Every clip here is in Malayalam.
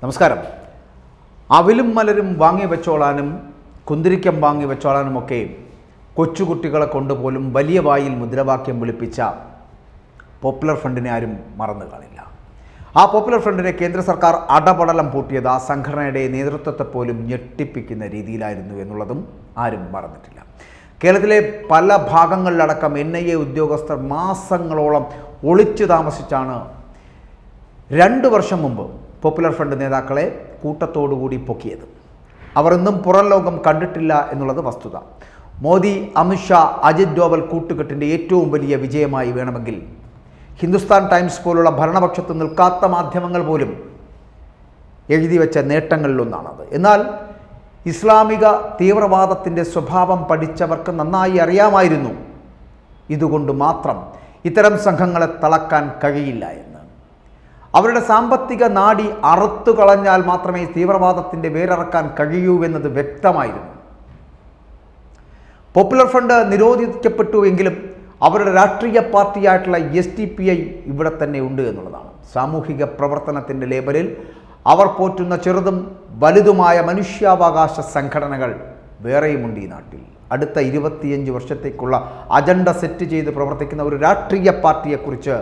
നമസ്കാരം. അവിലും മലരും വാങ്ങി വെച്ചോളാനും കുന്തിരിക്കം വാങ്ങി വെച്ചോളാനുമൊക്കെ കൊച്ചുകുട്ടികളെ കൊണ്ടുപോലും വലിയ വായിൽ മുദ്രാവാക്യം വിളിപ്പിച്ച പോപ്പുലർ ഫ്രണ്ടിനെ ആരും മറന്നു കാണില്ല. ആ പോപ്പുലർ ഫ്രണ്ടിനെ കേന്ദ്ര സർക്കാർ അടപടലം പൂട്ടിയത് ആ സംഘടനയുടെ നേതൃത്വത്തെ പോലും ഞെട്ടിപ്പിക്കുന്ന രീതിയിലായിരുന്നു എന്നുള്ളതും ആരും മറന്നിട്ടില്ല. കേരളത്തിലെ പല ഭാഗങ്ങളിലടക്കം എൻ ഐ എ ഉദ്യോഗസ്ഥർ മാസങ്ങളോളം ഒളിച്ചു താമസിച്ചാണ് രണ്ട് വർഷം മുമ്പ് പോപ്പുലർ ഫ്രണ്ട് നേതാക്കളെ കൂട്ടത്തോടുകൂടി പൊക്കിയത്. അവർ ഇന്നും പുറം ലോകം കണ്ടിട്ടില്ല എന്നുള്ളത് വസ്തുത. മോദി അമിത്ഷാ അജിത് ഡോവൽ കൂട്ടുകെട്ടിന്റെ ഏറ്റവും വലിയ വിജയമായി വേണമെങ്കിൽ ഹിന്ദുസ്ഥാൻ ടൈംസ് പോലുള്ള ഭരണപക്ഷത്ത് നിൽക്കാത്ത മാധ്യമങ്ങൾ പോലും എഴുതി വെച്ച നേട്ടങ്ങളിലൊന്നാണത്. എന്നാൽ ഇസ്ലാമിക തീവ്രവാദത്തിന്റെ സ്വഭാവം പഠിച്ചവർക്ക് നന്നായി അറിയാമായിരുന്നു. ഇതുകൊണ്ട് മാത്രം ഇത്തരം സംഘങ്ങളെ തളക്കാൻ കഴിയില്ല അവരുടെ സാമ്പത്തിക നാടി അറുത്തു കളഞ്ഞാൽ മാത്രമേ തീവ്രവാദത്തിന്റെ വേരറക്കാൻ കഴിയൂ എന്നത് വ്യക്തമായിരുന്നു. പോപ്പുലർ ഫ്രണ്ട് നിരോധിക്കപ്പെട്ടു എങ്കിലും അവരുടെ രാഷ്ട്രീയ പാർട്ടിയായിട്ടുള്ള എസ് ടി പി ഐ ഇവിടെ തന്നെ ഉണ്ട് എന്നുള്ളതാണ്. സാമൂഹിക പ്രവർത്തനത്തിന്റെ ലേബലിൽ അവർ പോറ്റുന്ന ചെറുതും വലുതുമായ മനുഷ്യാവകാശ സംഘടനകൾ വേറെയുമുണ്ട് ഈ നാട്ടിൽ. അടുത്ത ഇരുപത്തിയഞ്ച് വർഷത്തേക്കുള്ള അജണ്ട സെറ്റ് ചെയ്ത് പ്രവർത്തിക്കുന്ന ഒരു രാഷ്ട്രീയ പാർട്ടിയെക്കുറിച്ച്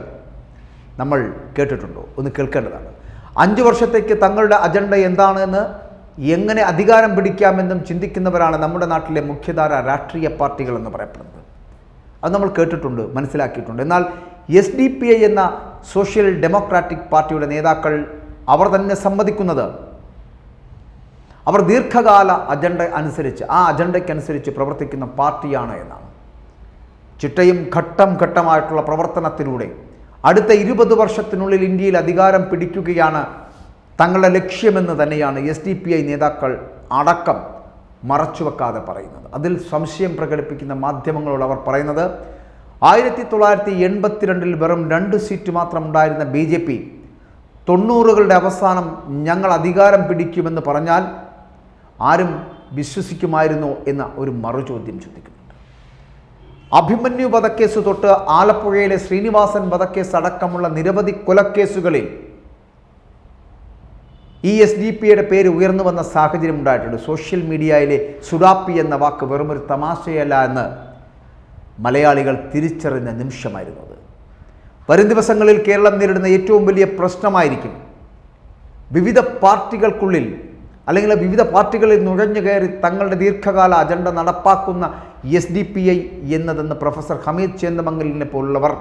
നമ്മൾ കേട്ടിട്ടുണ്ടോ? ഒന്ന് കേൾക്കേണ്ടതാണ്. അഞ്ച് വർഷത്തേക്ക് തങ്ങളുടെ അജണ്ട എന്താണെന്ന് എങ്ങനെ അധികാരം പിടിക്കാമെന്നും ചിന്തിക്കുന്നവരാണ് നമ്മുടെ നാട്ടിലെ മുഖ്യധാര രാഷ്ട്രീയ പാർട്ടികൾ എന്ന് പറയപ്പെടുന്നത്. അത് നമ്മൾ കേട്ടിട്ടുണ്ട് മനസ്സിലാക്കിയിട്ടുണ്ട്. എന്നാൽ എസ് ഡി പി ഐ എന്ന സോഷ്യൽ ഡെമോക്രാറ്റിക് പാർട്ടിയുടെ നേതാക്കൾ അവർ തന്നെ സമ്മതിക്കുന്നത് അവർ ദീർഘകാല അജണ്ട അനുസരിച്ച് ആ അജണ്ടയ്ക്കനുസരിച്ച് പ്രവർത്തിക്കുന്ന പാർട്ടിയാണ് എന്നാണ്. ചിട്ടയും ഘട്ടം ഘട്ടമായിട്ടുള്ള പ്രവർത്തനത്തിലൂടെ അടുത്ത ഇരുപത് വർഷത്തിനുള്ളിൽ ഇന്ത്യയിൽ അധികാരം പിടിക്കുകയാണ് തങ്ങളുടെ ലക്ഷ്യമെന്ന് തന്നെയാണ് എസ് ഡി പി ഐ നേതാക്കൾ അടക്കം മറച്ചുവെക്കാതെ പറയുന്നത്. അതിൽ സംശയം പ്രകടിപ്പിക്കുന്ന മാധ്യമങ്ങളോട് അവർ പറയുന്നത് ആയിരത്തി തൊള്ളായിരത്തി എൺപത്തിരണ്ടിൽ വെറും രണ്ട് സീറ്റ് മാത്രം ഉണ്ടായിരുന്ന ബി ജെ പി തൊണ്ണൂറുകളുടെ അവസാനം ഞങ്ങൾ അധികാരം പിടിക്കുമെന്ന് പറഞ്ഞാൽ ആരും വിശ്വസിക്കുമായിരുന്നോ എന്ന ഒരു മറുചോദ്യം ചോദിക്കുന്നുണ്ട് അഭിമന്യു വധക്കേസ് തൊട്ട് ആലപ്പുഴയിലെ ശ്രീനിവാസൻ വധക്കേസ് അടക്കമുള്ള നിരവധി കൊലക്കേസുകളിൽ ഇ എസ് ഡി പിയുടെ പേര് ഉയർന്നു വന്ന സാഹചര്യം ഉണ്ടായിട്ടുണ്ട്. സോഷ്യൽ മീഡിയയിലെ സുഡാപ്പി എന്ന വാക്ക് വെറുമൊരു തമാശയല്ല എന്ന് മലയാളികൾ തിരിച്ചറിഞ്ഞ നിമിഷമായിരുന്നു അത്. വരും ദിവസങ്ങളിൽ കേരളം നേരിടുന്ന ഏറ്റവും വലിയ പ്രശ്നമായിരിക്കും വിവിധ പാർട്ടികൾക്കുള്ളിൽ അല്ലെങ്കിൽ വിവിധ പാർട്ടികളിൽ നുഴഞ്ഞു കയറി തങ്ങളുടെ ദീർഘകാല അജണ്ട നടപ്പാക്കുന്ന എസ് ഡി പി ഐ എന്നതെന്ന് പ്രൊഫസർ ഹമീദ് ചേന്ദമംഗലിനെ പോലുള്ളവർ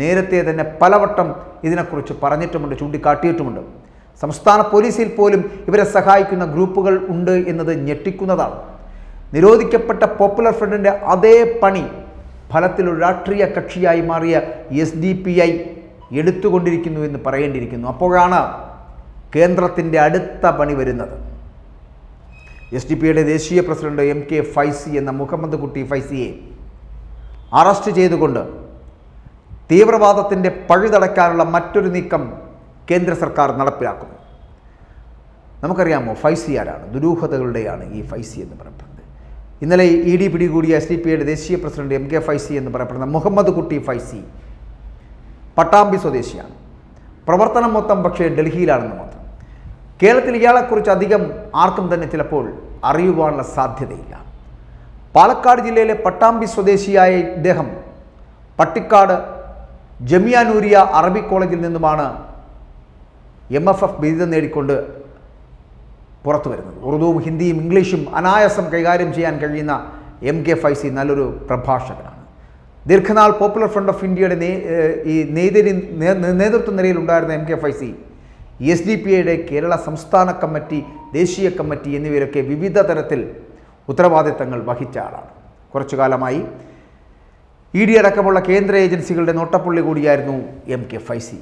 നേരത്തെ തന്നെ പലവട്ടം ഇതിനെക്കുറിച്ച് പറഞ്ഞിട്ടുമുണ്ട് ചൂണ്ടിക്കാട്ടിയിട്ടുമുണ്ട്. സംസ്ഥാന പോലീസിൽ പോലും ഇവരെ സഹായിക്കുന്ന ഗ്രൂപ്പുകൾ ഉണ്ട് എന്നത് ഞെട്ടിക്കുന്നതാണ്. നിരോധിക്കപ്പെട്ട പോപ്പുലർ ഫ്രണ്ടിന്റെ അതേ പണി ഫലത്തിൽ ഒരു രാഷ്ട്രീയ കക്ഷിയായി മാറിയ എസ് ഡി പി ഐ എടുത്തുകൊണ്ടിരിക്കുന്നു എന്ന് പറയേണ്ടിയിരിക്കുന്നു. അപ്പോഴാണ് കേന്ദ്രത്തിന്റെ അടുത്ത പണി വരുന്നത്. എസ് ഡി പിയുടെ ദേശീയ പ്രസിഡന്റ് എം കെ ഫൈസി എന്ന മുഹമ്മദ് കുട്ടി ഫൈസിയെ അറസ്റ്റ് ചെയ്തുകൊണ്ട് തീവ്രവാദത്തിന്റെ പഴുതടക്കാനുള്ള മറ്റൊരു നീക്കം കേന്ദ്ര സർക്കാർ നടപ്പിലാക്കുന്നു. നമുക്കറിയാമോ ഫൈസി ആരാണ്? ദുരൂഹതകളുടെയാണ് ഈ ഫൈസി എന്ന് പറയപ്പെടുന്നത്. ഇന്നലെ ഇ ഡി പിടികൂടിയ എസ് ഡി പിയുടെ ദേശീയ പ്രസിഡന്റ് എം കെ ഫൈസി എന്ന് പറയപ്പെടുന്ന മുഹമ്മദ് കുട്ടി ഫൈസി പട്ടാമ്പി സ്വദേശിയാണ്. പ്രവർത്തനം മൊത്തം പക്ഷേ ഡൽഹിയിലാണെന്ന് മാത്രം. കേരളത്തിൽ ഇയാളെക്കുറിച്ച് അധികം ആർക്കും തന്നെ ചിലപ്പോൾ അറിയുവാനുള്ള സാധ്യതയില്ല. പാലക്കാട് ജില്ലയിലെ പട്ടാമ്പി സ്വദേശിയായ ഇദ്ദേഹം പട്ടിക്കാട് ജമിയാനൂരിയ അറബി കോളേജിൽ നിന്നുമാണ് എം എഫ് എഫ് ബിരുദം നേടിക്കൊണ്ട് പുറത്തു വരുന്നത്. ഉറുദുവും ഹിന്ദിയും ഇംഗ്ലീഷും അനായാസം കൈകാര്യം ചെയ്യാൻ കഴിയുന്ന എം കെ ഫൈസി നല്ലൊരു പ്രഭാഷകനാണ്. ദീർഘനാൾ പോപ്പുലർ ഫ്രണ്ട് ഓഫ് ഇന്ത്യയുടെ ഈ നേതൃ നേതൃത്വ നിരയിൽ ഉണ്ടായിരുന്ന M K Faizy S D P ഐയുടെ കേരള സംസ്ഥാന കമ്മിറ്റി ദേശീയ കമ്മിറ്റി എന്നിവരൊക്കെ വിവിധ തരത്തിൽ ഉത്തരവാദിത്തങ്ങൾ വഹിച്ച ആളാണ്. കുറച്ചു കാലമായി ഇ ഡി അടക്കമുള്ള കേന്ദ്ര ഏജൻസികളുടെ നോട്ടപ്പുള്ളി കൂടിയായിരുന്നു M K Faizy.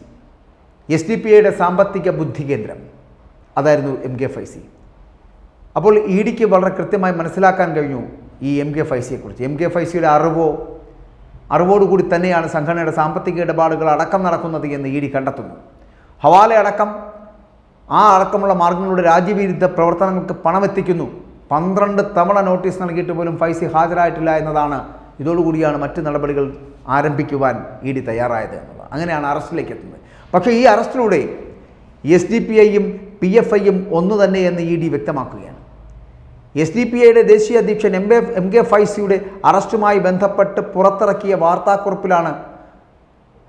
S D P ഐയുടെ സാമ്പത്തിക ബുദ്ധി കേന്ദ്രം അതായിരുന്നു എം കെ ഫൈസി. അപ്പോൾ ഇ ഡിക്ക് വളരെ കൃത്യമായി മനസ്സിലാക്കാൻ കഴിഞ്ഞു ഈ എം കെ ഫൈസിയെക്കുറിച്ച്. എം കെ ഫൈസിയുടെ അറിവോ അറിവോടുകൂടി തന്നെയാണ് സംഘടനയുടെ സാമ്പത്തിക ഇടപാടുകൾ അടക്കം നടക്കുന്നത് എന്ന് ഇ ഡി കണ്ടെത്തുന്നു. ഹവാല അടക്കം ആ അടക്കമുള്ള മാർഗങ്ങളുടെ രാജ്യവിരുദ്ധ പ്രവർത്തനങ്ങൾക്ക് പണമെത്തിക്കുന്നു. പന്ത്രണ്ട് തവണ നോട്ടീസ് നൽകിയിട്ട് പോലും ഫൈസി ഹാജരായിട്ടില്ല എന്നതാണ്. ഇതോടുകൂടിയാണ് മറ്റ് നടപടികൾ ആരംഭിക്കുവാൻ ഇ ഡി തയ്യാറായത് എന്നുള്ളത്. അങ്ങനെയാണ് അറസ്റ്റിലേക്ക് എത്തുന്നത്. പക്ഷേ ഈ അറസ്റ്റിലൂടെ എസ് ഡി പി ഐയും പി എഫ് ഐയും ഒന്നു തന്നെ എന്ന് ഇ ഡി വ്യക്തമാക്കുകയാണ്. എസ് ഡി പി ഐയുടെ ദേശീയ അധ്യക്ഷൻ എം എ എം കെ ഫൈസിയുടെ അറസ്റ്റുമായി ബന്ധപ്പെട്ട് പുറത്തിറക്കിയ വാർത്താക്കുറിപ്പിലാണ്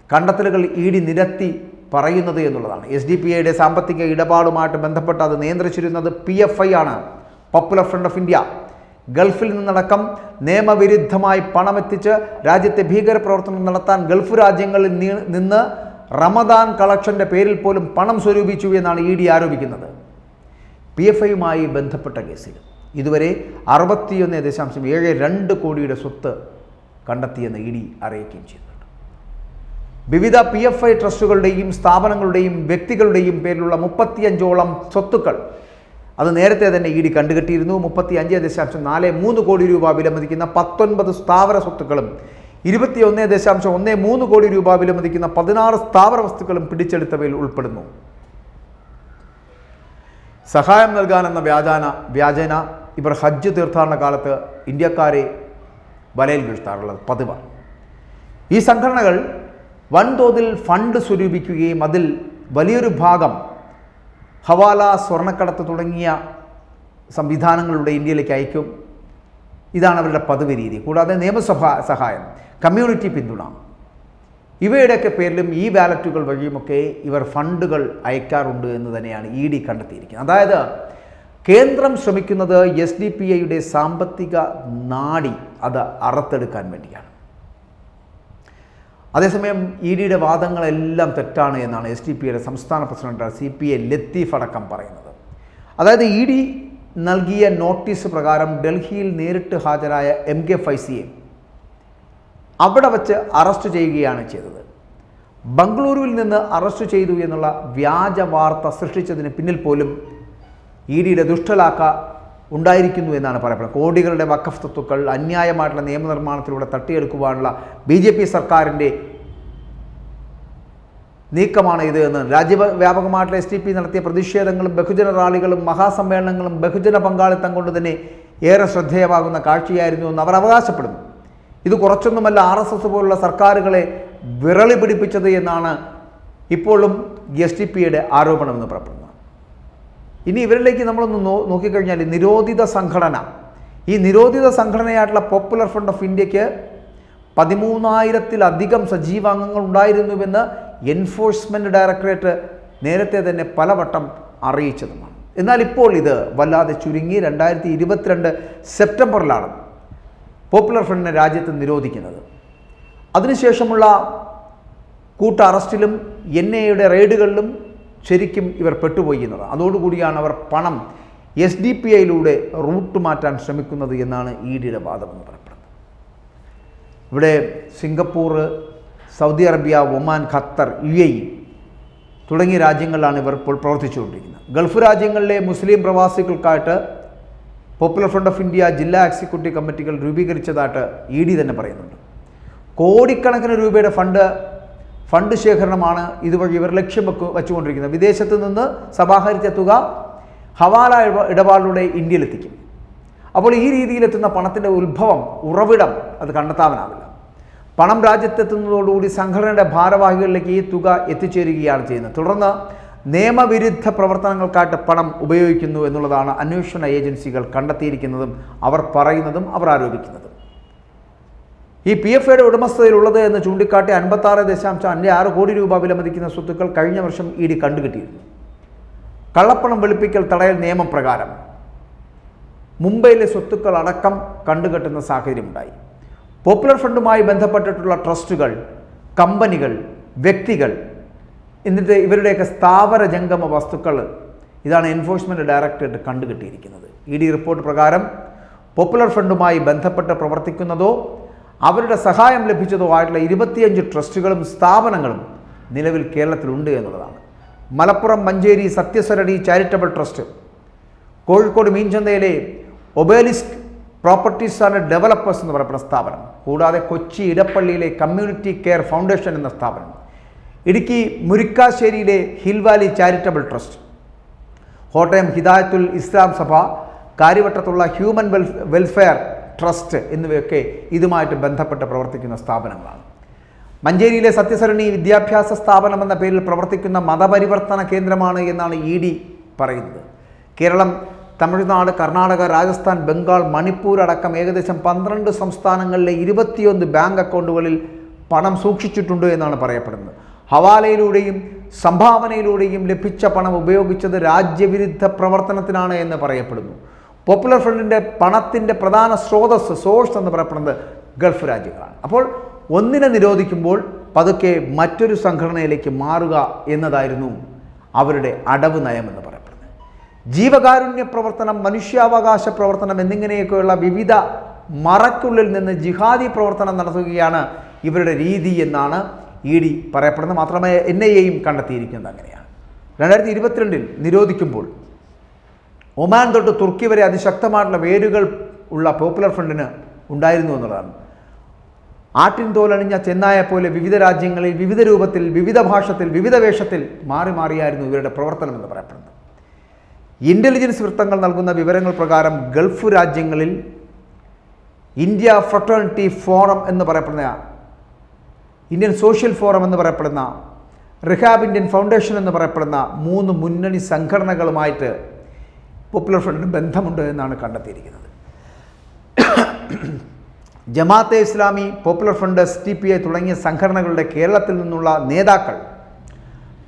കണ്ടെത്തലുകൾ ഇ ഡി നിരത്തി പറയുന്നത് എന്നുള്ളതാണ്. എസ് ഡി പി ഐയുടെ സാമ്പത്തിക ഇടപാടുമായിട്ട് ബന്ധപ്പെട്ട് അത് നിയന്ത്രിച്ചിരുന്നത് പി എഫ് ഐ ആണ്. പോപ്പുലർ ഫ്രണ്ട് ഓഫ് ഇന്ത്യ ഗൾഫിൽ നിന്നടക്കം നിയമവിരുദ്ധമായി പണമെത്തിച്ച് രാജ്യത്തെ ഭീകരപ്രവർത്തനം നടത്താൻ ഗൾഫ് രാജ്യങ്ങളിൽ നിന്ന് റമദാൻ കളക്ഷന്റെ പേരിൽ പോലും പണം സ്വരൂപിച്ചു എന്നാണ് ഇ ഡി ആരോപിക്കുന്നത്. പി എഫ് ഐയുമായി ബന്ധപ്പെട്ട കേസിൽ ഇതുവരെ അറുപത്തിയൊന്ന് ദശാംശം ഏഴ് രണ്ട് കോടിയുടെ സ്വത്ത് കണ്ടെത്തിയെന്ന് ഇ ഡി അറിയിക്കുകയും ചെയ്യുന്നുണ്ട് വിവിധ പി എഫ് ഐ ട്രസ്റ്റുകളുടെയും സ്ഥാപനങ്ങളുടെയും വ്യക്തികളുടെയും പേരിലുള്ള മുപ്പത്തിയഞ്ചോളം സ്വത്തുക്കൾ അത് നേരത്തെ തന്നെ ഇ ഡി കണ്ടുകെട്ടിയിരുന്നു. മുപ്പത്തി അഞ്ച് ദശാംശം നാല് മൂന്ന് കോടി രൂപ വിലമതിക്കുന്ന പത്തൊൻപത് സ്ഥാവര സ്വത്തുക്കളും ഇരുപത്തിയൊന്ന് ദശാംശം ഒന്ന് മൂന്ന് കോടി രൂപ വിലമതിക്കുന്ന പതിനാറ് സ്ഥാവര വസ്തുക്കളും പിടിച്ചെടുത്തവയിൽ ഉൾപ്പെടുന്നു. സഹായം നൽകാനെന്ന വ്യാജാന വ്യാജേന ഇവർ ഹജ്ജ് തീർത്ഥാടന കാലത്ത് ഇന്ത്യക്കാരെ വലയിൽ വീഴ്ത്താറുള്ളത് പതിവാണ്. ഈ സംഘടനകൾ വൻതോതിൽ ഫണ്ട് സ്വരൂപിക്കുകയും അതിൽ വലിയൊരു ഭാഗം ഹവാല സ്വർണക്കടത്ത് തുടങ്ങിയ സംവിധാനങ്ങളുടെ ഇന്ത്യയിലേക്ക് അയക്കും. ഇതാണ് അവരുടെ പതിവ് രീതി. കൂടാതെ നിയമസഭാ സഹായം കമ്മ്യൂണിറ്റി പിന്തുണ. ഇവയുടെയൊക്കെ പേരിലും ഈ വാലറ്റുകൾ വഴിയുമൊക്കെ ഇവർ ഫണ്ടുകൾ അയക്കാറുണ്ട് എന്ന് തന്നെയാണ് ഇ ഡി കണ്ടെത്തിയിരിക്കുന്നത്. അതായത് കേന്ദ്രം ശ്രമിക്കുന്നത് എസ് ഡി പി ഐയുടെ സാമ്പത്തിക നാടി അത് അറത്തെടുക്കാൻ വേണ്ടിയാണ്. അതേസമയം ഇ ഡിയുടെ വാദങ്ങളെല്ലാം തെറ്റാണ് എന്നാണ് എസ് ഡി പിയുടെ സംസ്ഥാന president C P A Latheef അടക്കം പറയുന്നത്. അതായത് ഇ ഡി നൽകിയ നോട്ടീസ് പ്രകാരം ഡൽഹിയിൽ നേരിട്ട് ഹാജരായ എം കെ ഫൈസിയെ അവിടെ വച്ച് അറസ്റ്റ് ചെയ്യുകയാണ് ചെയ്തത്. ബംഗളൂരുവിൽ നിന്ന് അറസ്റ്റ് ചെയ്തു എന്നുള്ള വ്യാജ വാർത്ത സൃഷ്ടിച്ചതിന് പിന്നിൽ പോലും ഇ ഡിയുടെ ദുഷ്ടലാക്ക ഉണ്ടായിരിക്കുന്നു എന്നാണ് പറയപ്പെടുന്നത്. കോടികളുടെ വക്കഫ് തത്വക്കൾ അന്യായമായിട്ടുള്ള നിയമനിർമ്മാണത്തിലൂടെ തട്ടിയെടുക്കുവാനുള്ള ബി ജെ പി സർക്കാരിന്റെ നീക്കമാണ് ഇത് എന്ന് രാജ്യവ്യാപകമായിട്ടുള്ള എസ് ടി പി നടത്തിയ പ്രതിഷേധങ്ങളും ബഹുജന റാലികളും മഹാസമ്മേളനങ്ങളും ബഹുജന പങ്കാളിത്തം കൊണ്ട് തന്നെ ഏറെ ശ്രദ്ധേയമാകുന്ന കാഴ്ചയായിരുന്നു എന്ന് അവർ അവകാശപ്പെടുന്നു. ഇത് കുറച്ചൊന്നുമല്ല ആർ എസ് എസ് പോലുള്ള സർക്കാരുകളെ വിരളി പിടിപ്പിച്ചത് എന്നാണ് ഇപ്പോഴും എസ് ടി പിയുടെ ആരോപണമെന്ന് പറയപ്പെടുന്നത്. ഇനി ഇവരിലേക്ക് നമ്മളൊന്ന് നോ നോക്കിക്കഴിഞ്ഞാൽ നിരോധിത സംഘടന. ഈ നിരോധിത സംഘടനയായിട്ടുള്ള പോപ്പുലർ ഫ്രണ്ട് ഓഫ് ഇന്ത്യയ്ക്ക് പതിമൂന്നായിരത്തിലധികം സജീവാംഗങ്ങൾ ഉണ്ടായിരുന്നുവെന്ന് എൻഫോഴ്സ്മെന്റ് ഡയറക്ടറേറ്റ് നേരത്തെ തന്നെ പലവട്ടം അറിയിച്ചതുമാണ്. എന്നാൽ ഇപ്പോൾ ഇത് വല്ലാതെ ചുരുങ്ങി രണ്ടായിരത്തി ഇരുപത്തിരണ്ട് സെപ്റ്റംബറിലാണ് പോപ്പുലർ ഫ്രണ്ടിനെ രാജ്യത്ത് നിരോധിക്കുന്നത്. അതിനുശേഷമുള്ള കൂട്ട അറസ്റ്റിലും എൻ എയുടെ റെയ്ഡുകളിലും ശരിക്കും ഇവർ പെട്ടുപോയി എന്നത്. അതോടുകൂടിയാണ് അവർ പണം എസ് ഡി പി ഐയിലൂടെ റൂട്ട് മാറ്റാൻ ശ്രമിക്കുന്നത് എന്നാണ് ഇ ഡിയുടെ വാദമെന്ന് പറയപ്പെടുന്നത്. ഇവിടെ Singapore Saudi Arabia Oman Qatar U A E തുടങ്ങിയ രാജ്യങ്ങളിലാണ് ഇവർ ഇപ്പോൾ പ്രവർത്തിച്ചുകൊണ്ടിരിക്കുന്നത്. ഗൾഫ് രാജ്യങ്ങളിലെ മുസ്ലിം പ്രവാസികൾക്കായിട്ട് പോപ്പുലർ ഫ്രണ്ട് ഓഫ് ഇന്ത്യ ജില്ലാ എക്സിക്യൂട്ടീവ് കമ്മിറ്റികൾ രൂപീകരിച്ചതായിട്ട് ഇ ഡി തന്നെ പറയുന്നുണ്ട്. കോടിക്കണക്കിന് രൂപയുടെ ഫണ്ട് ഫണ്ട് ശേഖരണമാണ് ഇതുവഴി ഇവർ ലക്ഷ്യം വെക്കു വെച്ചുകൊണ്ടിരിക്കുന്നത്. വിദേശത്ത് നിന്ന് സമാഹരിച്ച തുക ഹവാല ഇട- ഇടപാടിലൂടെ ഇന്ത്യയിലെത്തിക്കും. അപ്പോൾ ഈ രീതിയിലെത്തുന്ന പണത്തിന്റെ ഉത്ഭവം ഉറവിടം അത് കണ്ടെത്താനാവില്ല. പണം രാജ്യത്തെത്തുന്നതോടുകൂടി സംഘടനയുടെ ഭാരവാഹികളിലേക്ക് ഈ തുക എത്തിച്ചേരുകയാണ് ചെയ്യുന്നത്. തുടർന്ന് നിയമവിരുദ്ധ പ്രവർത്തനങ്ങൾക്കായിട്ട് പണം ഉപയോഗിക്കുന്നു എന്നുള്ളതാണ് അന്വേഷണ ഏജൻസികൾ കണ്ടെത്തിയിരിക്കുന്നതും അവർ പറയുന്നതും അവർ ആരോപിക്കുന്നതും. ഈ പി എഫ് ഐയുടെ ഉടമസ്ഥതയിലുള്ളത് എന്ന് ചൂണ്ടിക്കാട്ടി അൻപത്താറ് ദശാംശം അഞ്ച് ആറ് കോടി രൂപ വിലമതിക്കുന്ന സ്വത്തുക്കൾ കഴിഞ്ഞ വർഷം ഇ ഡി കണ്ടുകിട്ടിയിരുന്നു. കള്ളപ്പണം വെളുപ്പിക്കൽ തടയൽ നിയമപ്രകാരം മുംബൈയിലെ സ്വത്തുക്കൾ അടക്കം കണ്ടുകെട്ടുന്ന സാഹചര്യമുണ്ടായി. പോപ്പുലർ ഫണ്ടുമായി ബന്ധപ്പെട്ടിട്ടുള്ള ട്രസ്റ്റുകൾ കമ്പനികൾ വ്യക്തികൾ എന്നിട്ട് ഇവരുടെയൊക്കെ സ്ഥാവര ജംഗമ വസ്തുക്കൾ ഇതാണ് എൻഫോഴ്സ്മെന്റ് ഡയറക്ടറേറ്റ് കണ്ടുകിട്ടിയിരിക്കുന്നത്. ഇ ഡി റിപ്പോർട്ട് പ്രകാരം പോപ്പുലർ ഫണ്ടുമായി ബന്ധപ്പെട്ട് പ്രവർത്തിക്കുന്നതോ അവരുടെ സഹായം ലഭിച്ചതോ ആയിട്ടുള്ള ഇരുപത്തിയഞ്ച് ട്രസ്റ്റുകളും സ്ഥാപനങ്ങളും നിലവിൽ കേരളത്തിലുണ്ട് എന്നുള്ളതാണ്. മലപ്പുറം മഞ്ചേരി സത്യസരണി ചാരിറ്റബിൾ ട്രസ്റ്റ് കോഴിക്കോട് മീൻചന്തയിലെ ഒബേലിസ്ക് പ്രോപ്പർട്ടീസ് ആൻഡ് ഡെവലപ്പേഴ്സ് എന്ന് പറയപ്പെടുന്ന സ്ഥാപനം കൂടാതെ കൊച്ചി ഇടപ്പള്ളിയിലെ കമ്മ്യൂണിറ്റി കെയർ ഫൗണ്ടേഷൻ എന്ന സ്ഥാപനം Idukki മുരിക്കാശ്ശേരിയിലെ hill valley charitable trust Kottayam Hidayathul Islam Sabha കാര്യവട്ടത്തുള്ള human well welfare trust എന്നിവയൊക്കെ ഇതുമായിട്ട് ബന്ധപ്പെട്ട് പ്രവർത്തിക്കുന്ന സ്ഥാപനങ്ങളാണ്. മഞ്ചേരിയിലെ സത്യസരണി വിദ്യാഭ്യാസ സ്ഥാപനം എന്ന പേരിൽ പ്രവർത്തിക്കുന്ന മതപരിവർത്തന കേന്ദ്രമാണ് എന്നാണ് ഇ ഡി പറയുന്നത്. കേരളം തമിഴ്നാട് കർണാടക രാജസ്ഥാൻ ബംഗാൾ മണിപ്പൂർ അടക്കം ഏകദേശം പന്ത്രണ്ട് സംസ്ഥാനങ്ങളിലെ ഇരുപത്തിയൊന്ന് ബാങ്ക് അക്കൗണ്ടുകളിൽ പണം സൂക്ഷിച്ചിട്ടുണ്ട് എന്നാണ് പറയപ്പെടുന്നത്. ഹവാലയിലൂടെയും സംഭാവനയിലൂടെയും ലഭിച്ച പണം ഉപയോഗിച്ചത് രാജ്യവിരുദ്ധ പ്രവർത്തനത്തിനാണ് എന്ന് പറയപ്പെടുന്നു. പോപ്പുലർ ഫ്രണ്ടിന്റെ പണത്തിന്റെ പ്രധാന സ്രോതസ് സോഴ്സ് എന്ന് പറയപ്പെടുന്നത് ഗൾഫ് രാജ്യങ്ങളാണ്. അപ്പോൾ ഒന്നിനെ നിരോധിക്കുമ്പോൾ പതുക്കെ മറ്റൊരു സംഘടനയിലേക്ക് മാറുക എന്നതായിരുന്നു അവരുടെ അടവ് നയം എന്ന് പറയപ്പെടുന്നത്. ജീവകാരുണ്യ പ്രവർത്തനം മനുഷ്യാവകാശ പ്രവർത്തനം എന്നിങ്ങനെയൊക്കെയുള്ള വിവിധ മറക്കുള്ളിൽ നിന്ന് ജിഹാദി പ്രവർത്തനം നടത്തുകയാണ് ഇവരുടെ രീതി എന്നാണ് ഇ ഡി പറയപ്പെടുന്നത്. മാത്രമേ എൻ ഐ എയും കണ്ടെത്തിയിരിക്കുന്നത് അങ്ങനെയാണ്. രണ്ടായിരത്തി ഇരുപത്തിരണ്ടിൽ നിരോധിക്കുമ്പോൾ ഒമാൻ തൊട്ട് തുർക്കി വരെ അതിശക്തമായിട്ടുള്ള വേരുകൾ ഉള്ള പോപ്പുലർ ഫ്രണ്ടിന് ഉണ്ടായിരുന്നു എന്നുള്ളതാണ്. ആട്ടിൻ തോലണിഞ്ഞ ചെന്നായ പോലെ വിവിധ രാജ്യങ്ങളിൽ വിവിധ രൂപത്തിൽ വിവിധ ഭാഷത്തിൽ വിവിധ വേഷത്തിൽ മാറി മാറിയായിരുന്നു ഇവരുടെ പ്രവർത്തനം എന്ന് പറയപ്പെടുന്നത്. ഇന്റലിജൻസ് വൃത്തങ്ങൾ നൽകുന്ന വിവരങ്ങൾ പ്രകാരം ഗൾഫ് രാജ്യങ്ങളിൽ ഇന്ത്യ ഫ്രട്ടേണിറ്റി ഫോറം എന്ന് പറയപ്പെടുന്ന ഇന്ത്യൻ സോഷ്യൽ ഫോറം എന്ന് പറയപ്പെടുന്ന റിഹാബ് ഇന്ത്യൻ ഫൗണ്ടേഷൻ എന്ന് പറയപ്പെടുന്ന മൂന്ന് മുന്നണി സംഘടനകളുമായിട്ട് പോപ്പുലർ ഫ്രണ്ടിന് ബന്ധമുണ്ട് എന്നാണ് കണ്ടെത്തിയിരിക്കുന്നത്. Jamaate Islami popular front S T P I തുടങ്ങിയ സംഘടനകളുടെ കേരളത്തിൽ നിന്നുള്ള നേതാക്കൾ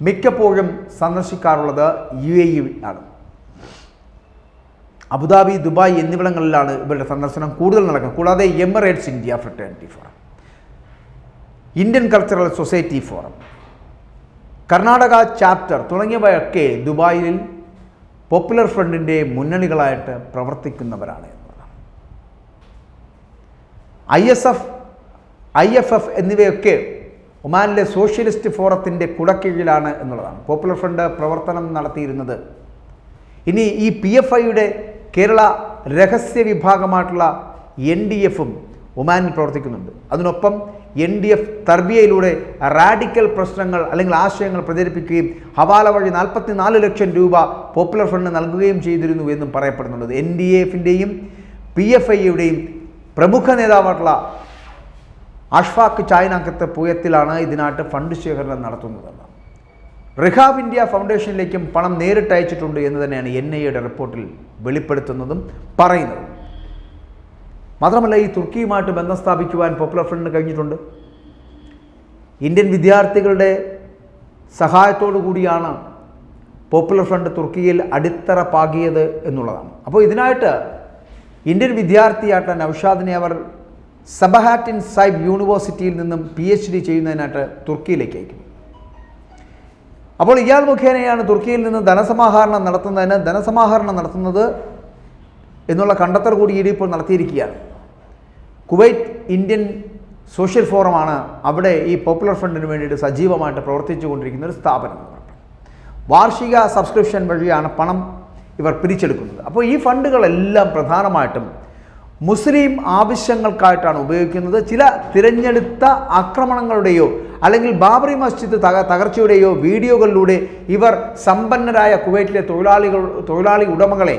മിക്കപ്പോഴും സന്ദർശിക്കാറുള്ളത് യു എ യു ആണ്. അബുദാബി ദുബായ് എന്നിവിടങ്ങളിലാണ് ഇവരുടെ സന്ദർശനം കൂടുതൽ നടക്കുന്നത്. കൂടാതെ Emirates India fraternity forum Indian cultural society forum Karnataka chapter തുടങ്ങിയവയൊക്കെ ദുബായിൽ പോപ്പുലർ ഫ്രണ്ടിന്റെ മുന്നണികളായിട്ട് പ്രവർത്തിക്കുന്നവരാണ് I S F I F F എന്നിവയൊക്കെ ഒമാനിലെ സോഷ്യലിസ്റ്റ് ഫോറത്തിന്റെ കുടക്കീഴിലാണ് എന്നുള്ളതാണ്. പോപ്പുലർ ഫ്രണ്ട് പ്രവർത്തനം നടത്തിയിരുന്നത്. ഇനി ഈ പി എഫ് ഐയുടെ കേരള രഹസ്യ വിഭാഗമായിട്ടുള്ള എൻ ഡി എഫും ഒമാനിൽ പ്രവർത്തിക്കുന്നുണ്ട്. അതിനൊപ്പം എൻ ഡി എഫ് തർബിയയിലൂടെ റാഡിക്കൽ പ്രശ്നങ്ങൾ അല്ലെങ്കിൽ ആശയങ്ങൾ പ്രചരിപ്പിക്കുകയും ഹവാല വഴി നാൽപ്പത്തി നാല് ലക്ഷം രൂപ പോപ്പുലർ ഫണ്ട് നൽകുകയും ചെയ്തിരുന്നു എന്നും പറയപ്പെടുന്നുണ്ട്. എൻ ഡി എഫിന്റെയും പി എഫ് ഐയുടെയും പ്രമുഖ നേതാവായിട്ടുള്ള അഷ്ഫാഖ് ചായനാക്കത്തെ പൂയത്തിലാണ് ഇതിനായിട്ട് ഫണ്ട് ശേഖരണം നടത്തുന്നതെന്ന്. റിഹാബ് ഇന്ത്യ ഫൗണ്ടേഷനിലേക്കും പണം നേരിട്ട് അയച്ചിട്ടുണ്ട് എന്ന് തന്നെയാണ് എൻ ഐ റിപ്പോർട്ടിൽ വെളിപ്പെടുത്തുന്നതും പറയുന്നതും. മാത്രമല്ല ഈ തുർക്കിയുമായിട്ട് ബന്ധം സ്ഥാപിക്കുവാൻ പോപ്പുലർ ഫ്രണ്ടിന് കഴിഞ്ഞിട്ടുണ്ട്. ഇന്ത്യൻ വിദ്യാർത്ഥികളുടെ സഹായത്തോടു കൂടിയാണ് പോപ്പുലർ ഫ്രണ്ട് തുർക്കിയിൽ അടിത്തറ പാകിയത് എന്നുള്ളതാണ്. അപ്പോൾ ഇതിനായിട്ട് ഇന്ത്യൻ വിദ്യാർത്ഥിയായിട്ട് നൌഷാദിനെ അവർ സബഹാറ്റിൻ സൈബ് യൂണിവേഴ്സിറ്റിയിൽ നിന്നും പി എച്ച് ഡി ചെയ്യുന്നതിനായിട്ട് തുർക്കിയിലേക്ക് അയക്കും അപ്പോൾ ഇയാൾ മുഖേനയാണ് തുർക്കിയിൽ നിന്ന് ധനസമാഹരണം നടത്തുന്നതിന് ധനസമാഹരണം നടത്തുന്നത് എന്നുള്ള കണ്ടെത്തൽ കൂടി ഇടിയിപ്പോൾ നടത്തിയിരിക്കുകയാണ്. കുവൈറ്റ് ഇന്ത്യൻ സോഷ്യൽ ഫോറമാണ് അവിടെ ഈ പോപ്പുലർ ഫ്രണ്ടിന് വേണ്ടിയിട്ട് സജീവമായിട്ട് പ്രവർത്തിച്ചു കൊണ്ടിരിക്കുന്ന ഒരു സ്ഥാപനം വാർഷിക സബ്സ്ക്രിപ്ഷൻ വഴിയാണ് പണം ഇവർ പിരിച്ചെടുക്കുന്നത്. അപ്പോൾ ഈ ഫണ്ടുകളെല്ലാം പ്രധാനമായിട്ടും മുസ്ലിം ആവശ്യങ്ങൾക്കായിട്ടാണ് ഉപയോഗിക്കുന്നത്. ചില തിരഞ്ഞെടുത്ത ആക്രമണങ്ങളുടെയോ അല്ലെങ്കിൽ ബാബറി മസ്ജിദ് തക തകർച്ചയുടെയോ വീഡിയോകളിലൂടെ ഇവർ സമ്പന്നരായ കുവൈറ്റിലെ തൊഴിലാളികൾ തൊഴിലാളി ഉടമകളെ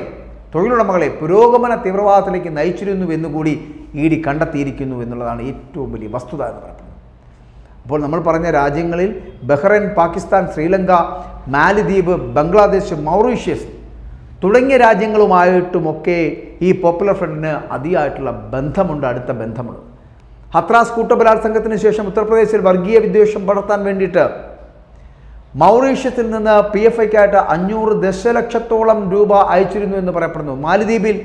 തൊഴിലുടമകളെ പുരോഗമന തീവ്രവാദത്തിലേക്ക് നയിച്ചിരുന്നു എന്നുകൂടി ഇ ഡി കണ്ടെത്തിയിരിക്കുന്നു എന്നുള്ളതാണ് ഏറ്റവും വലിയ വസ്തുത എന്ന് പറയുന്നത് അപ്പോൾ നമ്മൾ പറഞ്ഞ രാജ്യങ്ങളിൽ ബഹ്റൈൻ പാകിസ്ഥാൻ ശ്രീലങ്ക മാലിദ്വീപ് ബംഗ്ലാദേശ് മൗറീഷ്യസ് തുടങ്ങിയ രാജ്യങ്ങളുമായിട്ടുമൊക്കെ ഈ പോപ്പുലർ ഫ്രണ്ടിന് അതിയായിട്ടുള്ള ബന്ധമുണ്ട് അടുത്ത ബന്ധമുണ്ട്. ഹത്രാസ് കൂട്ടബലാത്സംഗത്തിന് ശേഷം ഉത്തർപ്രദേശിൽ വർഗീയ വിദ്വേഷം പടർത്താൻ വേണ്ടിയിട്ട് മൗറീഷ്യത്തിൽ നിന്ന് പി എഫ് ഐക്കായിട്ട് അഞ്ഞൂറ് ദശലക്ഷത്തോളം രൂപ അയച്ചിരുന്നു എന്ന് പറയപ്പെടുന്നു. മാലിദ്വീപിൽ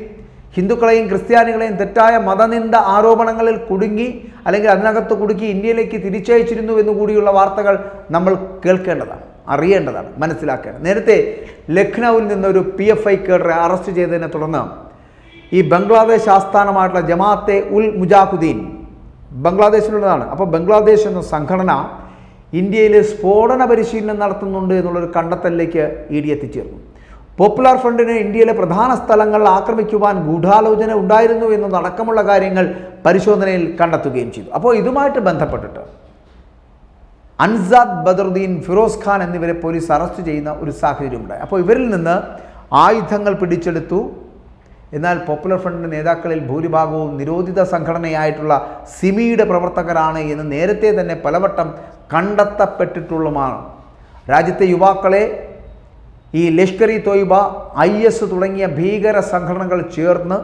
ഹിന്ദുക്കളെയും ക്രിസ്ത്യാനികളെയും തെറ്റായ മതനിന്ദ ആരോപണങ്ങളിൽ കുടുങ്ങി അല്ലെങ്കിൽ അതിനകത്ത് കുടുക്കി ഇന്ത്യയിലേക്ക് തിരിച്ചയച്ചിരുന്നു എന്ന് കൂടിയുള്ള വാർത്തകൾ നമ്മൾ കേൾക്കേണ്ടതാണ് അറിയേണ്ടതാണ് മനസ്സിലാക്കേണ്ടത്. നേരത്തെ ലക്നൌവിൽ നിന്നൊരു പി എഫ് ഐ കേഡറെ അറസ്റ്റ് ചെയ്തതിനെ തുടർന്ന് ഈ ബംഗ്ലാദേശ് ആസ്ഥാനമായിട്ടുള്ള ജമാഅത്തെ ഉൽ മുജാഹുദ്ദീൻ ബംഗ്ലാദേശിലുള്ളതാണ്. അപ്പോൾ ബംഗ്ലാദേശ് എന്ന സംഘടന ഇന്ത്യയിൽ സ്ഫോടന പരിശീലനം നടത്തുന്നുണ്ട് എന്നുള്ളൊരു കണ്ടെത്തലിലേക്ക് ഇ ഡി എത്തിച്ചേർന്നു. പോപ്പുലർ ഫ്രണ്ടിന് ഇന്ത്യയിലെ പ്രധാന സ്ഥലങ്ങൾ ആക്രമിക്കുവാൻ ഗൂഢാലോചന ഉണ്ടായിരുന്നു എന്നതടക്കമുള്ള കാര്യങ്ങൾ പരിശോധനയിൽ കണ്ടെത്തുകയും ചെയ്തു. അപ്പോൾ ഇതുമായിട്ട് ബന്ധപ്പെട്ടിട്ട് അൻസാദ് ബദറുദ്ദീൻ ഫിറോസ് ഖാൻ എന്നിവരെ പോലീസ് അറസ്റ്റ് ചെയ്യുന്ന ഒരു സാഹചര്യം സാഹചര്യമുണ്ടായി അപ്പോൾ ഇവരിൽ നിന്ന് ആയുധങ്ങൾ പിടിച്ചെടുത്തു. എന്നാൽ പോപ്പുലർ ഫ്രണ്ടിന്റെ നേതാക്കളിൽ ഭൂരിഭാഗവും നിരോധിത സംഘടനയായിട്ടുള്ള സിമിയുടെ പ്രവർത്തകരാണ് എന്ന് നേരത്തെ തന്നെ പലവട്ടം കണ്ടെത്തപ്പെട്ടിട്ടുള്ളതാണ് രാജ്യത്തെ യുവാക്കളെ ഈ ലഷ്കർ ഇ തോയ്ബ ഐ എസ് തുടങ്ങിയ ഭീകര സംഘടനകൾ ചേർന്ന്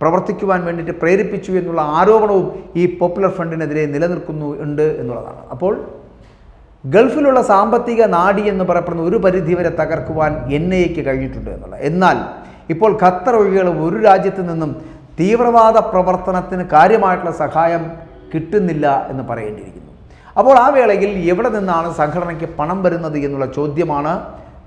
പ്രവർത്തിക്കുവാൻ വേണ്ടിയിട്ട് പ്രേരിപ്പിച്ചു എന്നുള്ള ആരോപണവും ഈ പോപ്പുലർ ഫ്രണ്ടിനെതിരെ നിലനിൽക്കുന്നു ഉണ്ട് എന്നുള്ളതാണ്. അപ്പോൾ ഗൾഫിലുള്ള സാമ്പത്തിക നാടി എന്ന് പറയപ്പെടുന്ന ഒരു പരിധി വരെ തകർക്കുവാൻ എൻ ഐക്ക് കഴിഞ്ഞിട്ടുണ്ട് എന്നുള്ളത് എന്നാൽ ഇപ്പോൾ ഖത്തർ ഒഴികെയുള്ള ഒരു രാജ്യത്ത് നിന്നും തീവ്രവാദ പ്രവർത്തനത്തിന് കാര്യമായിട്ടുള്ള സഹായം കിട്ടുന്നില്ല എന്ന് പറയേണ്ടിയിരിക്കുന്നു. അപ്പോൾ ആ വേളയിൽ എവിടെ നിന്നാണ് സംഘടനയ്ക്ക് പണം വരുന്നത് എന്നുള്ള ചോദ്യമാണ്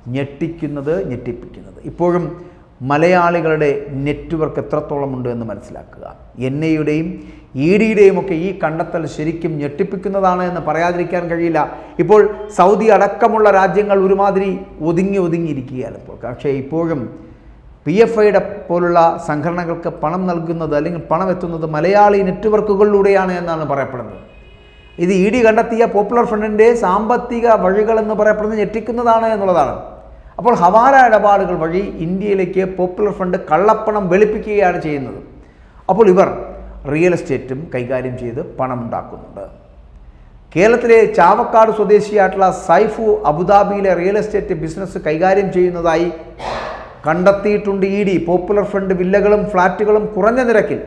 ഞെട്ടിക്കുന്നത് ഞെട്ടിപ്പിക്കുന്നത്. ഇപ്പോഴും മലയാളികളുടെ നെറ്റ്വർക്ക് എത്രത്തോളം ഉണ്ട് എന്ന് മനസ്സിലാക്കുക. എൻ ഐയുടെയും ഇ ഡിയുടെയും ഒക്കെ ഈ കണ്ടെത്തൽ ശരിക്കും ഞെട്ടിപ്പിക്കുന്നതാണ് എന്ന് പറയാതിരിക്കാൻ കഴിയില്ല. ഇപ്പോൾ സൗദി അടക്കമുള്ള രാജ്യങ്ങൾ ഒരുമാതിരി ഒതുങ്ങി ഒതുങ്ങിയിരിക്കുകയാണ് ഇപ്പോൾ. പക്ഷേ ഇപ്പോഴും പി എഫ് ഐയുടെ പോലുള്ള സംഘടനകൾക്ക് പണം നൽകുന്നത് അല്ലെങ്കിൽ പണം എത്തുന്നത് മലയാളി നെറ്റ്വർക്കുകളിലൂടെയാണ് എന്നാണ് പറയപ്പെടുന്നത്. ഇത് ഇ ഡി കണ്ടെത്തിയ പോപ്പുലർ ഫ്രണ്ടിന്റെ സാമ്പത്തിക വഴികൾ എന്ന് പറയപ്പെടുന്നത് ഞെട്ടിക്കുന്നതാണ് എന്നുള്ളതാണ്. അപ്പോൾ ഹവാല ഇടപാടുകൾ വഴി ഇന്ത്യയിലേക്ക് പോപ്പുലർ ഫണ്ട് കള്ളപ്പണം വെളുപ്പിക്കുകയാണ് ചെയ്യുന്നത്. അപ്പോൾ ഇവർ റിയൽ എസ്റ്റേറ്റും കൈകാര്യം ചെയ്ത് പണം ഉണ്ടാക്കുന്നുണ്ട്. കേരളത്തിലെ ചാവക്കാട് സ്വദേശിയായിട്ടുള്ള സൈഫു അബുദാബിയിലെ റിയൽ എസ്റ്റേറ്റ് ബിസിനസ് കൈകാര്യം ചെയ്യുന്നതായി കണ്ടെത്തിയിട്ടുണ്ട് ഇ ഡി. പോപ്പുലർ ഫണ്ട് വില്ലകളും ഫ്ലാറ്റുകളും കുറഞ്ഞ നിരക്കിൽ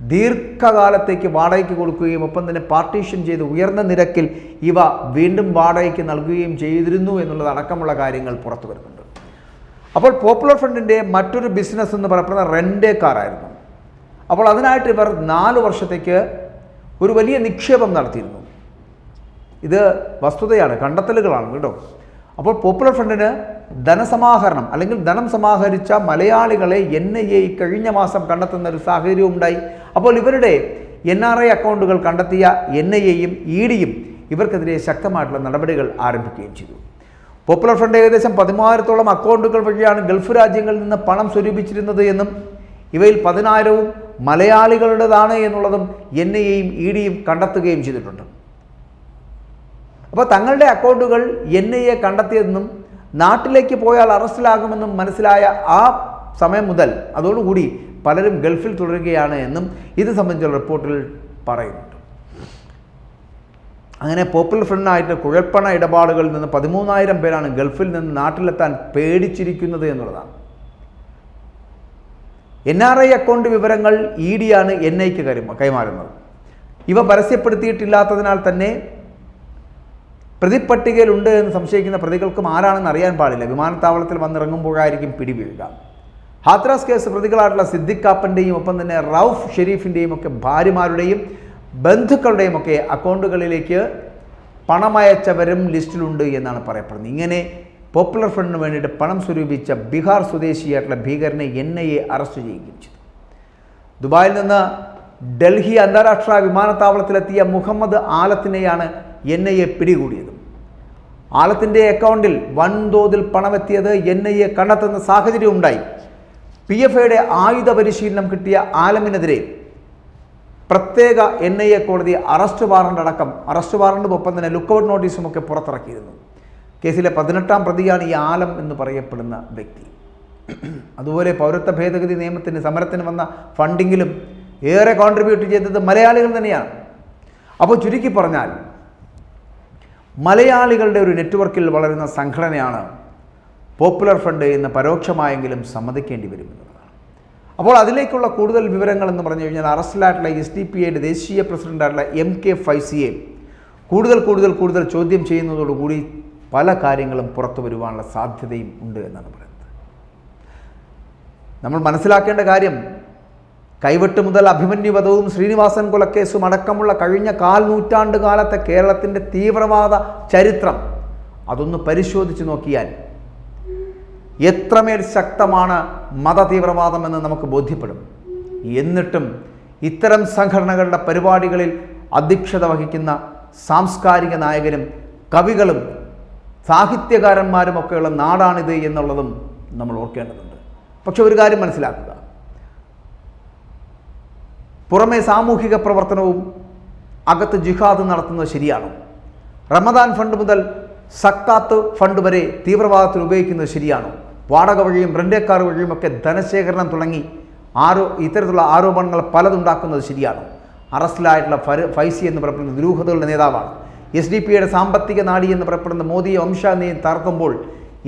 ദീർഘകാലത്തേക്ക് വാടകയ്ക്ക് കൊടുക്കുകയും ഒപ്പം തന്നെ പാർട്ടീഷൻ ചെയ്ത് ഉയർന്ന നിരക്കിൽ ഇവ വീണ്ടും വാടകയ്ക്ക് നൽകുകയും ചെയ്തിരുന്നു എന്നുള്ളത് അടക്കമുള്ള കാര്യങ്ങൾ പുറത്തു വരുന്നുണ്ട്. അപ്പോൾ പോപ്പുലർ ഫ്രണ്ടിന്റെ മറ്റൊരു ബിസിനസ് എന്ന് പറയപ്പെടുന്ന റെന്റേ കാറായിരുന്നു. അപ്പോൾ അതിനായിട്ട് ഇവർ നാല് വർഷത്തേക്ക് ഒരു വലിയ നിക്ഷേപം നടത്തിയിരുന്നു. ഇത് വസ്തുതയാണ് കണ്ടെത്തലുകളാണ് കേട്ടോ. അപ്പോൾ പോപ്പുലർ ഫ്രണ്ടിന് ധനസമാഹരണം അല്ലെങ്കിൽ ധനം സമാഹരിച്ച മലയാളികളെ എൻ ഐ എ കഴിഞ്ഞ മാസം കണ്ടെത്തുന്ന ഒരു സാഹചര്യം ഉണ്ടായി. അപ്പോൾ ഇവരുടെ എൻ ആർ ഐ അക്കൗണ്ടുകൾ കണ്ടെത്തിയ എൻ ഐ എയും ഇ ഡിയും ഇവർക്കെതിരെ ശക്തമായിട്ടുള്ള നടപടികൾ ആരംഭിക്കുകയും ചെയ്തു. പോപ്പുലർ ഫ്രണ്ട് ഏകദേശം പതിമൂവായിരത്തോളം അക്കൗണ്ടുകൾ വഴിയാണ് ഗൾഫ് രാജ്യങ്ങളിൽ നിന്ന് പണം സ്വരൂപിച്ചിരുന്നത് എന്നും ഇവയിൽ പതിനായിരവും മലയാളികളുടേതാണ് എന്നുള്ളതും എൻ ഐ എയും ഇ ഡിയും കണ്ടെത്തുകയും ചെയ്തിട്ടുണ്ട്. അപ്പോൾ തങ്ങളുടെ അക്കൗണ്ടുകൾ എൻ ഐ എ കണ്ടെത്തിയതെന്നും നാട്ടിലേക്ക് പോയാൽ അറസ്റ്റിലാകുമെന്നും മനസ്സിലായ ആ സമയം മുതൽ അതോടുകൂടി പലരും ഗൾഫിൽ തുടരുകയാണ് എന്നും ഇത് സംബന്ധിച്ചുള്ള റിപ്പോർട്ടിൽ പറയുന്നുണ്ട്. അങ്ങനെ പോപ്പുലർ ഫ്രണ്ടായിട്ട് കുഴൽപ്പണ ഇടപാടുകളിൽ നിന്ന് പതിമൂന്നായിരം പേരാണ് ഗൾഫിൽ നിന്ന് നാട്ടിലെത്താൻ പേടിച്ചിരിക്കുന്നത് എന്നുള്ളതാണ്. എൻ ആർ ഐ അക്കൗണ്ട് വിവരങ്ങൾ ഇ ഡിയാണ് എൻ ഐക്ക് കൈമാറുന്നത്. ഇവ പരസ്യപ്പെടുത്തിയിട്ടില്ലാത്തതിനാൽ തന്നെ പ്രതിപ്പട്ടികയിലുണ്ട് എന്ന് സംശയിക്കുന്ന പ്രതികൾക്കും ആരാണെന്ന് അറിയാൻ പാടില്ല. വിമാനത്താവളത്തിൽ വന്നിറങ്ങുമ്പോഴായിരിക്കും പിടിവീഴുക. ഹാത്രാസ് കേസ് പ്രതികളായിട്ടുള്ള സിദ്ദിഖാപ്പന്റെയും ഒപ്പം തന്നെ റൌഫ് ഷെരീഫിന്റെയും ഒക്കെ ഭാര്യമാരുടെയും ബന്ധുക്കളുടെയും ഒക്കെ അക്കൗണ്ടുകളിലേക്ക് പണമയച്ചവരും ലിസ്റ്റിലുണ്ട് എന്നാണ് പറയപ്പെടുന്നത്. ഇങ്ങനെ പോപ്പുലർ ഫ്രണ്ടിന് വേണ്ടിയിട്ട് പണം സ്വരൂപിച്ച ബീഹാർ സ്വദേശിയായിട്ടുള്ള ഭീകരനെ എൻ ഐ എ അറസ്റ്റ് ചെയ്യുകയും ചെയ്തു. ദുബായിൽ നിന്ന് ഡൽഹി അന്താരാഷ്ട്ര വിമാനത്താവളത്തിലെത്തിയ മുഹമ്മദ് ആലത്തിനെയാണ് എൻ ഐ എ പിടികൂടിയത്. ആലത്തിന്റെ അക്കൗണ്ടിൽ വൻതോതിൽ പണമെത്തിയത് എൻ ഐ എ കണ്ടെത്തുന്ന സാഹചര്യം ഉണ്ടായി. പി എഫ് ഐയുടെ ആയുധ പരിശീലനം കിട്ടിയ ആലമിനെതിരെ പ്രത്യേക എൻ ഐ എ കോടതി അറസ്റ്റ് വാറണ്ട് അടക്കം അറസ്റ്റ് വാറണ്ടും ഒപ്പം തന്നെ ലുക്കൌട്ട് നോട്ടീസും ഒക്കെ പുറത്തിറക്കിയിരുന്നു. കേസിലെ പതിനെട്ടാം പ്രതിയാണ് ഈ ആലം എന്ന് പറയപ്പെടുന്ന വ്യക്തി. അതുപോലെ പൗരത്വ ഭേദഗതി നിയമത്തിന് സമരത്തിന് വന്ന ഫണ്ടിങ്ങിലും ഏറെ കോൺട്രിബ്യൂട്ട് ചെയ്തത് മലയാളികൾ തന്നെയാണ്. അപ്പോൾ ചുരുക്കി പറഞ്ഞാൽ മലയാളികളുടെ ഒരു നെറ്റ്വർക്കിൽ വളരുന്ന സംഘടനയാണ് പോപ്പുലർ ഫ്രണ്ട് എന്ന് പരോക്ഷമായെങ്കിലും സമ്മതിക്കേണ്ടി വരും എന്നുള്ളതാണ് അപ്പോൾ അതിലേക്കുള്ള കൂടുതൽ വിവരങ്ങൾ എന്ന് പറഞ്ഞു കഴിഞ്ഞാൽ അറസ്റ്റിലായിട്ടുള്ള എസ് ഡി പി ഐയുടെ ദേശീയ പ്രസിഡന്റായിട്ടുള്ള എം കെ ഫൈസിയെ കൂടുതൽ കൂടുതൽ കൂടുതൽ ചോദ്യം ചെയ്യുന്നതോടുകൂടി പല കാര്യങ്ങളും പുറത്തു വരുവാനുള്ള സാധ്യതയും ഉണ്ട് എന്നാണ് പറയുന്നത്. നമ്മൾ മനസ്സിലാക്കേണ്ട കാര്യം കൈവെട്ട് മുതൽ അഭിമന്യുവധവും ശ്രീനിവാസൻ കൊലക്കേസും അടക്കമുള്ള കഴിഞ്ഞ കാൽ നൂറ്റാണ്ട് കാലത്തെ കേരളത്തിന്റെ തീവ്രവാദ ചരിത്രം അതൊന്ന് പരിശോധിച്ച് നോക്കിയാൽ എത്രമേൽ ശക്തമാണ് മതതീവ്രവാദമെന്ന് നമുക്ക് ബോധ്യപ്പെടും. എന്നിട്ടും ഇത്തരം സംഘടനകളുടെ പരിപാടികളിൽ അധ്യക്ഷത വഹിക്കുന്ന സാംസ്കാരിക നായകരും കവികളും സാഹിത്യകാരന്മാരും സാഹിത്യകാരന്മാരുമൊക്കെയുള്ള നാടാണിത് എന്നുള്ളതും നമ്മൾ ഓർക്കേണ്ടതുണ്ട്. പക്ഷെ ഒരു കാര്യം മനസ്സിലാക്കുക. പുറമെ സാമൂഹിക പ്രവർത്തനവും അകത്ത് ജിഹാദ് നടത്തുന്നത് ശരിയാണ്. റമദാൻ ഫണ്ട് മുതൽ സക്കാത്ത് ഫണ്ട് വരെ തീവ്രവാദത്തിന് ഉപയോഗിക്കുന്നത് ശരിയാണ്. വാടക വഴിയും റെൻഡേക്കാർ വഴിയും ഒക്കെ ധനശേഖരണം തുടങ്ങി ആരോ ഇത്തരത്തിലുള്ള ആരോപണങ്ങൾ പലതുണ്ടാക്കുന്നത് ശരിയാണ്. അറസ്റ്റിലായിട്ടുള്ള ഫൈസി എന്ന് പറയപ്പെടുന്ന ദുരൂഹതകളുടെ നേതാവാണ്. എസ് ഡി പിയുടെ സാമ്പത്തിക നാടി എന്ന് പറയപ്പെടുന്ന മോദിയെ വംശാനെയും തർക്കുമ്പോൾ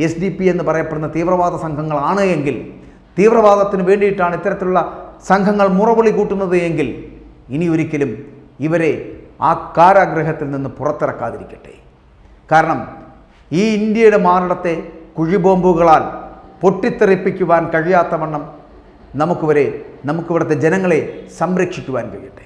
എസ് ഡി പി എന്ന് പറയപ്പെടുന്ന തീവ്രവാദ സംഘങ്ങളാണ് എങ്കിൽ തീവ്രവാദത്തിന് വേണ്ടിയിട്ടാണ് ഇത്തരത്തിലുള്ള സംഘങ്ങൾ മുറവിളി കൂട്ടുന്നത് എങ്കിൽ ഇനി ഒരിക്കലും ഇവരെ ആ കാരാഗ്രഹത്തിൽ നിന്ന് പുറത്തിറക്കാതിരിക്കട്ടെ. കാരണം ഈ ഇന്ത്യയുടെ മാറിടത്തെ കുഴിബോംബുകളാൽ പൊട്ടിത്തെറിപ്പിക്കുവാൻ കഴിയാത്തവണ്ണം നമുക്കിവരെ നമുക്കിവിടുത്തെ ജനങ്ങളെ സംരക്ഷിക്കുവാൻ കഴിയട്ടെ.